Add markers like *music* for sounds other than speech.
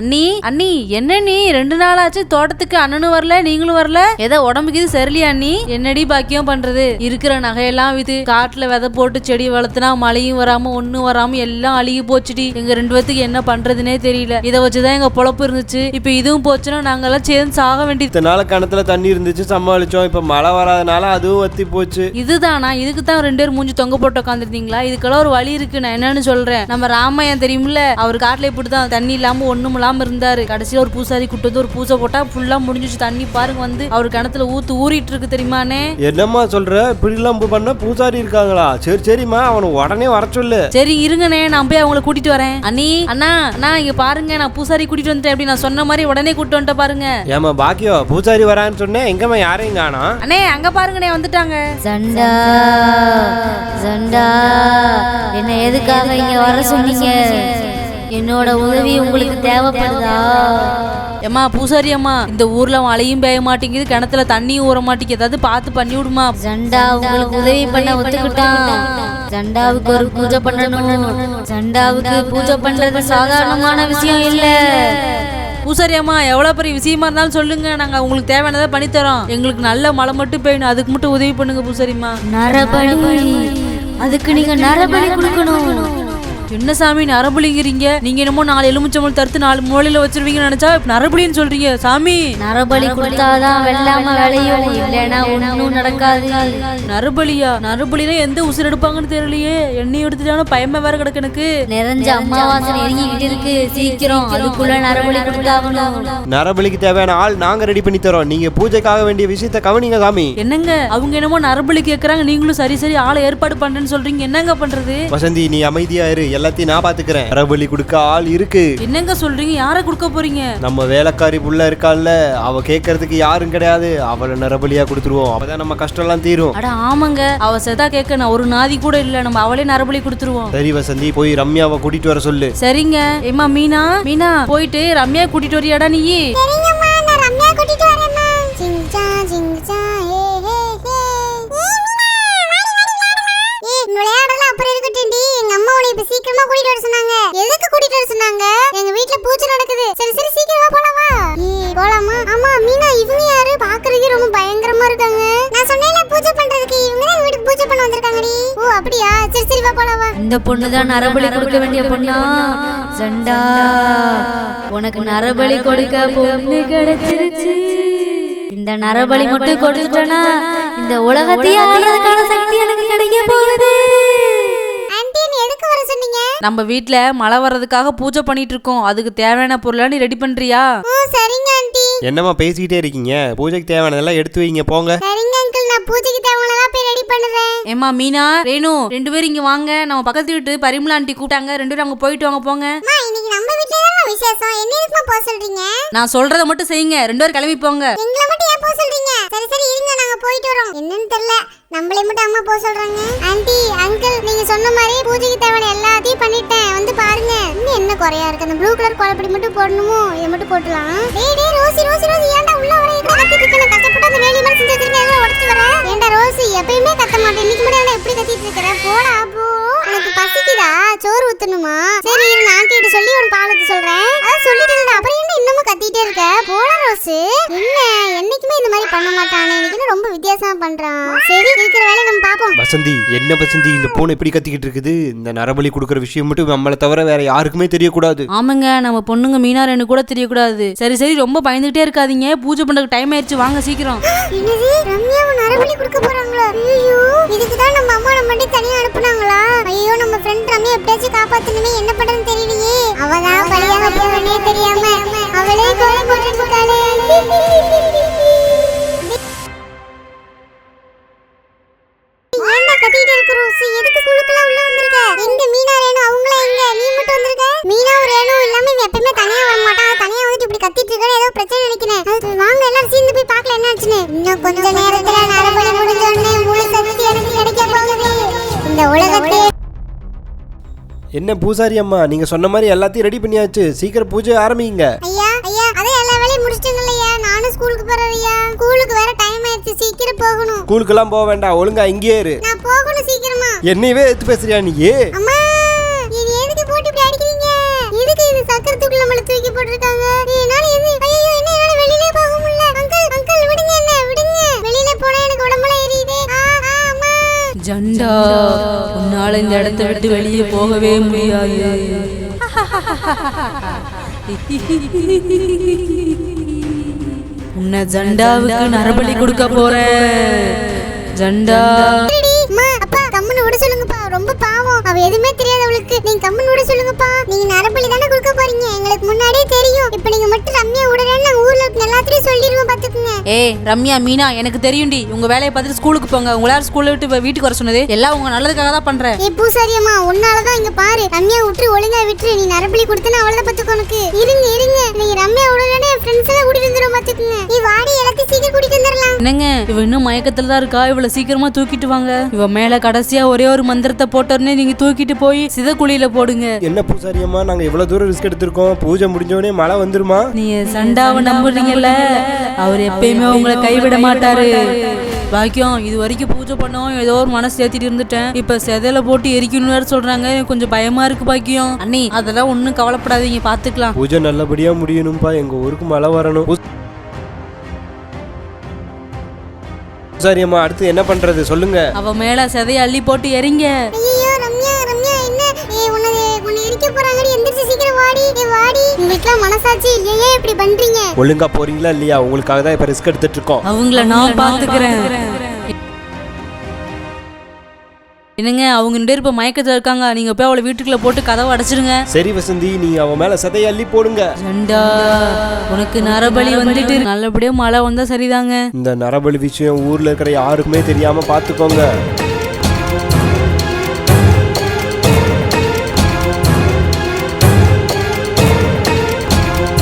அண்ணி அண்ணி என்ன நீ ரெண்டு நாள் ஆச்சு தோட்டத்துக்கு அண்ணனும் வரல நீங்களும் வரல? ஏதோ உடம்புக்கு இது சரியில்லையா அண்ணி? என்னடி பாக்கியம் பண்றது? இருக்கிற நகையெல்லாம் வித்து காட்டுல விதை போட்டு செடி வளர்த்துனா மழையும் வராம ஒண்ணும் வராம எல்லாம் அழுகி போச்சுடி. எங்க ரெண்டு பேத்துக்கு என்ன பண்றதுனே தெரியல. இதை வச்சுதான் எங்க பொழப்பு இருந்துச்சு. இப்ப இதுவும் போச்சுன்னா நாங்கெல்லாம் சேர்ந்து சாக வேண்டியது இத்தனை நாள் கிணத்துல தண்ணி இருந்துச்சு சமாளிச்சோம். இப்ப மழை வராதனால அதுவும் வத்தி போச்சு. இதுதானா? இதுக்கு தான் ரெண்டு பேரும் மூஞ்சி தொங்க போட்டு உட்காந்துருந்தீங்களா இதுக்கெல்லாம் ஒரு வழி இருக்கு. நான் என்னன்னு சொல்றேன். நம்ம ராமையன் தெரியுமில்ல? அவர் காட்டுல இப்படிதான் தண்ணி இல்லாம ஒண்ணும் இல்லாம இருந்தாரு. கடைசியில ஒரு பூசாரி கூட்டு வந்து ஒரு பூசை போட்டா ஃபுல்லா முடிஞ்சிச்சு தண்ணி பாருங்க வந்து அவர் கிணத்துல ஊத்து ஊறிட்டு இருக்கு தெரியுமானே? என்னம்மா சொல்ற? இப்படிலாம் பண்ண பூசாரி இருக்காங்களா? சரி சரிம்மா அவனை உடனே வர சொல்லு. சரி இருங்கண்ணே நான் போய் அவங்கள கூட்டிட்டு வரேன். அண்ணி அண்ணா அண்ணா இங்க பாருங்க நான் பூசாரி கூட்டிட்டு வந்துட்டேன் அப்படி நான் சொன்ன மாதிரி உடனே கூட்டிட்டு வந்துட்டேன் பாருங்க. ஏமா பாக்கியோ பூசாரி வரான்னு சொன்னேன். எங்கம்மா யாரையும் காணோம்? அண்ணே அங்க பாருங்கண்ணே வந்துட்டாங்க. ஜண்டா ஜண்டா என்ன எதுக்காக இங்க வர சொன்னீங்க? என்னோட உதவி உங்களுக்கு தேவைப்படுதா? ஏம்மா பூசாரி அம்மா இந்த ஊர்ல மழையும் பெய்ய மாட்டேங்குது கிணத்துல தண்ணியும் ஊற மாட்டேங்குது. ஏதாவது பார்த்து பண்ணி விடுமா? ஜண்டா உங்களுக்கு உதவி பண்ண ஒத்துக்கிட்டான். ஜண்டாவுக்கு ஒரு பூஜை பண்ணணும். ஜண்டாவுக்கு பூஜை பண்றது சாதாரணமான விஷயம் இல்ல. பூசாரி அம்மா எவ்வளவு பெரிய விஷயமா இருந்தாலும் சொல்லுங்க. நாங்க உங்களுக்கு தேவையானதை பண்ணி தரோம் எங்களுக்கு நல்ல மழை மட்டும் பெய்யணும். அதுக்கு மட்டும் உதவி பண்ணுங்க பூசாரிம்மா நரபலி. அதுக்கு நீங்க நரபலி கொடுக்கணும். என்ன சாமி நரபலிங்கிறீங்க? நீங்க என்னமோ நாலு எலுமிச்சம்பழம் தடுத்து நாலு மூலையில வச்சிருவீங்கன்னு நினைச்சா நரபலின்னு சொல்றீங்க சாமி. நரபலி கொடுத்தாதான் வெள்ளாம விளையும். இல்லைன்னா ஒண்ணும் நடக்காது. நரபலியா? நரபலினா எந்த உசுர் எடுப்பாங்கன்னு தெரியலையே. எண்ணெய் எடுத்துட்டாலும் பயமா வேற கிடக்கு எனக்கு. நிறைஞ்ச அமாவாசை நெருங்கிக்கிட்டு இருக்கு. சீக்கிரம். அதுக்குள்ள நரபலி கொடுத்தாகணும். நரபலிக்கு தேவையான ஆள் நாங்க ரெடி பண்ணி தரோம். நீங்க பூஜைக்காக வேண்டிய விஷயத்த கவனிங்க சாமி. என்னங்க? அவங்க என்னமோ நரபலி கேக்குறாங்க. நீங்களும் சரி சரி ஆளை ஏற்பாடு பண்றேன்னு சொல்றீங்க. என்னங்க பண்றது? வசந்தி நீ அமைதியா இரு. எல்லாத்தையும் நான் பாத்துக்கிறேன் நரபலி கொடுக்க ஆள் இருக்கு. என்னங்க சொல்றீங்க? யாரை கொடுக்க போறீங்க? நம்ம வேலைக்காரி புள்ள இருக்கால்ல அவ கேட்கறதுக்கு யாரும் கிடையாது. அவளை நரபலியா கொடுத்துருவோம். அப்பதான் நம்ம கஷ்டம் எல்லாம் தீரும். அட ஆமாங்க. அவ செதா கேட்க நான் ஒரு நாதி கூட இல்ல. நம்ம அவளே நரபலி கொடுத்துருவோம். சரி வசந்தி போய் ரம்யாவை கூட்டிட்டு வர சொல்லு. சரிங்க. ஏமா மீனா? மீனா போயிட்டு ரம்யா கூட்டிட்டு வரியாடா நீ? அப்படியா? சரி சரி வா போலாம் வா. இந்த பொண்ணு தான் நரபலி கொடுக்க வேண்டிய பொண்ணா? ஜண்டா உனக்கு நரபலி கொடுக்க பொண்ணு கிடைச்சிருச்சு. இந்த நரபலி மட்டும் கொடுத்துட்டனா? இந்த உலகத்தையே ஆள்றதுக்கான சக்தி எனக்கு கிடைக்க போகுது. ஆன்ட்டி நீ எதுக்கு வர சொன்னீங்க? நம்ம வீட்ல மழை வர்றதுக்காக பூஜை பண்ணிட்டு இருக்கோம் அதுக்கு தேவையான பொருளா நீ ரெடி பண்றியா? ஓ சரிங்க ஆன்ட்டி என்னம்மா பேசிக்கிட்டே இருக்கீங்க? பூஜைக்கு தேவையானதெல்லாம் எடுத்து வைங்க போங்க. சரிங்க அங்கிள் நான் பூஜைக்கு தேவையானதா போய் பண்ணுறேன். ஏமா மீனா ரேணு ரெண்டு பேரும் இங்க வாங்க. நம்ம பக்கத்து வீட்டு பரிமளா ஆண்டி கூட்டாங்க ரெண்டு பேரும் அங்க போயிட்டு வாங்க போங்க. அம்மா இன்னைக்கு நம்ம வீட்ல தான் விசேஷம்? என்ன எதுக்குமா போக சொல்றீங்க? நான் சொல்றத மட்டும் செய்யுங்க. ரெண்டு பேரும் கிளம்பி போங்க. எங்களை மட்டும் ஏன் போக சொல்றீங்க? சரி சரி இருங்க நாங்க போயிட்டு வரோம். என்னன்னு தெரியல. நம்மளே மட்டும் அம்மா போக சொல்றாங்க. ஆன்ட்டி அங்கிள் நீங்க சொன்ன மாதிரி பூஜைக்கு தேவையான எல்லாத்தையும் பண்ணிட்டேன். வந்து பாருங்க. இன்னும் என்ன குறையா இருக்கு? அந்த ப்ளூ கலர் குழப்படி மட்டும் போடணுமோ? இதை மட்டும் போட்டுலாம் டேய் டேய் ரோசி ரோசி ரோசி ஏன்டா உள்ள வர? கத்திட்டு இருக்க நான் கஷ்டப்பட்டு அந்த வேலி மாதிரி செஞ்சு வச்சிருக்கேன். எல்லாம் உடைச்சு வர? ஏன்டா ரோசி எப்பயுமே கத்த மாட்டேன். இன்னைக்கு மட்டும் என்ன எப்படி கத்திட்டு இருக்கிற? போடா போ. எனக்கு பசிக்குதா? சோறு ஊத்தணுமா? சரி இரு நான் கேட்டு சொல்லி ஒரு பால் ஊத்த சொல்றேன். அதான் சொல்லிட்டு அப்புறம் என்ன இன்னமும் கத்திட்டே இருக்க? போடா ரோஸ் என்ன என்னைக்குமே இந்த மாதிரி பண்ண மாட்டானே. இன்னைக்கு என்ன ரொம்ப வித்தியாசமா பண்றான் சரி இருக்கிற வேலையை நம்ம பாப்போம் வசந்தி என்ன வசந்தி? இந்த பூனை எப்படி கத்திக்கிட்டு இருக்குது? இந்த நரபலி கொடுக்குற விஷயம் மட்டும் நம்மளை தவிர வேற யாருக்குமே தெரியக்கூடாது. ஆமாங்க நம்ம பொண்ணுங்க மீனா ரெண்டு கூட தெரியக்கூடாது. சரி சரி ரொம்ப பயந்துகிட்டே இருக்காதீங்க. பூஜை பண்றதுக்கு டைம் ஆயிடுச்சு. வாங்க சீக்கிரம். என்னது? ரம்யாவை நரபலி கொடுக்க போறாங்களா? ஐயோ இதுக்கு தான் நம்ம அம்மா நம்ம மட்டும் தனியா அனுப்புனாங்களா? ஐயோ நம்ம ஃப்ரெண்ட் ரம்யா எப்படியாச்சும் காப்பாத்தணுமே என்ன பண்றதுன்னு கத்திட்டு இருக்க ரோஸ் எதுக்கு குழுக்கெல்லாம் உள்ள வந்திருக்க? எங்க மீனா ரேணு அவங்கள எங்க? நீ மட்டும் வந்திருக்க? மீனா ரேணு இல்லாம இவன் எப்பவுமே தனியா வர மாட்டான். தனியா வந்துட்டு இப்படி கத்திட்டு இருக்காரு ஏதோ பிரச்சனை நினைக்கிறேன். வாங்க எல்லாரும் சேர்ந்து போய் பார்க்கல என்ன ஆச்சுன்னு. இன்னும் கொஞ்ச நேரத்துல நரபலி முடிஞ்ச உடனே முழு சக்தி எனக்கு கிடைக்க போகுது. இந்த உலகத்தை என்ன பூசாரி அம்மா நீங்க சொன்ன மாதிரி எல்லாத்தையும் ரெடி பண்ணியாச்சு. சீக்கிரம் பூஜை ஆரம்பிங்க. ஐயா ஐயா அதே எல்லா வேலையும் முடிச்சிட்டீங்க ஐயா. நானும் ஸ்கூலுக்கு போறேன் ஐயா. ஸ்கூலுக்கு வேற எனக்கு சீக்கிரம் போகணும். ஸ்கூலுக்கு போக வேண்டாம். ஒழுங்கா இங்கேயே இரு. நான் போகணும் சீக்கிரமா. என்னையவே எடுத்து பேசுறியா நீ? அம்மா இது எதுக்கு போட்டு இப்படி அடிக்கிறீங்க? எதுக்கு இந்த சக்கர நம்மள தூக்கி போட்டுருக்காங்க? என்னால எது ஐயோ என்ன என்னால வெளியிலே போக முடியல. அங்கிள் அங்கிள் விடுங்க என்ன விடுங்க. வெளியில போனா எனக்கு உடம்புல எரியுது. ஜண்டா உன்னால இந்த இடத்தை விட்டு வெளியே போகவே முடியாது. *laughs* உன்னை ஜண்டாவுக்கு நரபலி கொடுக்க போறேன். ஜண்டா. ரொம்ப பாவம். அவ எதுவுமே தெரியாது அவளுக்கு நீங்க கம்முன்னு விட சொல்லுங்கப்பா. நீங்க நரபலி தானே கொடுக்க போறீங்க? எங்களுக்கு முன்னாடியே தெரியும். இப்ப நீங்க மட்டும் ஏய் ரம்யா மீனா எனக்கு தெரியும்டி. உங்க வேலையை பார்த்துட்டு ஸ்கூலுக்கு போங்க. உங்களை யார் ஸ்கூல்ல விட்டு வீட்டுக்கு வர சொன்னது? எல்லாம் உங்க நல்லதுக்காக தான் பண்றேன். ஏ பூசாரியம்மா உன்னாலதான் இங்க பாரு. ரம்யா விட்டு ஒழுங்கா விட்டுரு. நீ நரபலி கொடுத்தனா அவ்வளவுதான் பாத்துக்கோ உனக்கு. இருங்க இருங்க. நீங்க ரம்யா என் ஃப்ரெண்ட்ஸ் எல்லாம் கூட்டிட்டு வந்துரும் பாத்துக்குங்க நீ வாடி எல்லாத்தையும் சீக்கிரம் கூட்டிட்டு வந்துடலாம் என்னங்க? இவ இன்னும் மயக்கத்துல தான் இருக்கா? இவளை சீக்கிரமா தூக்கிட்டு வாங்க. இவ மேல கடைசியா ஒரே ஒரு மந்திரத்தை போட்டோடனே நீங்க தூக்கிட்டு போய் சிதக்குழியில போடுங்க. என்ன பூசாரியம்மா? நாங்க இவ்வளவு தூரம் ரிஸ்க் எடுத்திருக்கோம். பூஜை முடிஞ்சோடனே மழை வந்துருமா? நீங்க சண்டாவை நம்புறீங்கல்ல. அவர் எப்பயுமே உங்களை கைவிட மாட்டாரு. பாக்கியம் இது வரைக்கும் பூஜை பண்ணோம் ஏதோ ஒரு மனசு ஏத்திட்டு இருந்துட்டேன். இப்ப செதையில போட்டு எரிக்கணும்னு வேற சொல்றாங்க. எனக்கு கொஞ்சம் பயமா இருக்கு பாக்கியம். அண்ணி அதெல்லாம் ஒண்ணும் கவலைப்படாதீங்க பாத்துக்கலாம். பூஜை நல்லபடியா முடியணும்பா. எங்க ஊருக்கு மழை வரணும். பூசாரியம்மா அடுத்து என்ன பண்றது? சொல்லுங்க. அவ மேல செதைய அள்ளி போட்டு எரிங்க. ஐயோ ரம்யா ரம்யா என்ன? ஏ உன்னை உன்னை இடிக்க போறாங்கடி சீக்கிரம் வாடி ஏ வாடி. உங்களுக்குலாம் மனசாட்சி இல்லையே இப்படி பண்றீங்க. ஒழுங்கா போறீங்களா இல்லையா? உங்களுக்காக தான் இப்ப ரிஸ்க் எடுத்துட்டு இருக்கோம் அவங்கள நான் பாத்துக்கிறேன் என்னங்க அவங்க ரெண்டு பேரும் இப்ப மயக்கத்துல இருக்காங்க. நீங்க போய் அவளை வீட்டுக்குள்ள போட்டு கதவை அடைச்சிருங்க. சரி வசந்தி நீ அவன் மேல சதையை அள்ளி போடுங்க. உனக்கு நரபலி வந்துட்டு நல்லபடியா மழை வந்தா சரிதாங்க. இந்த நரபலி விஷயம் ஊர்ல இருக்கிற யாருக்குமே தெரியாம பாத்துக்கோங்க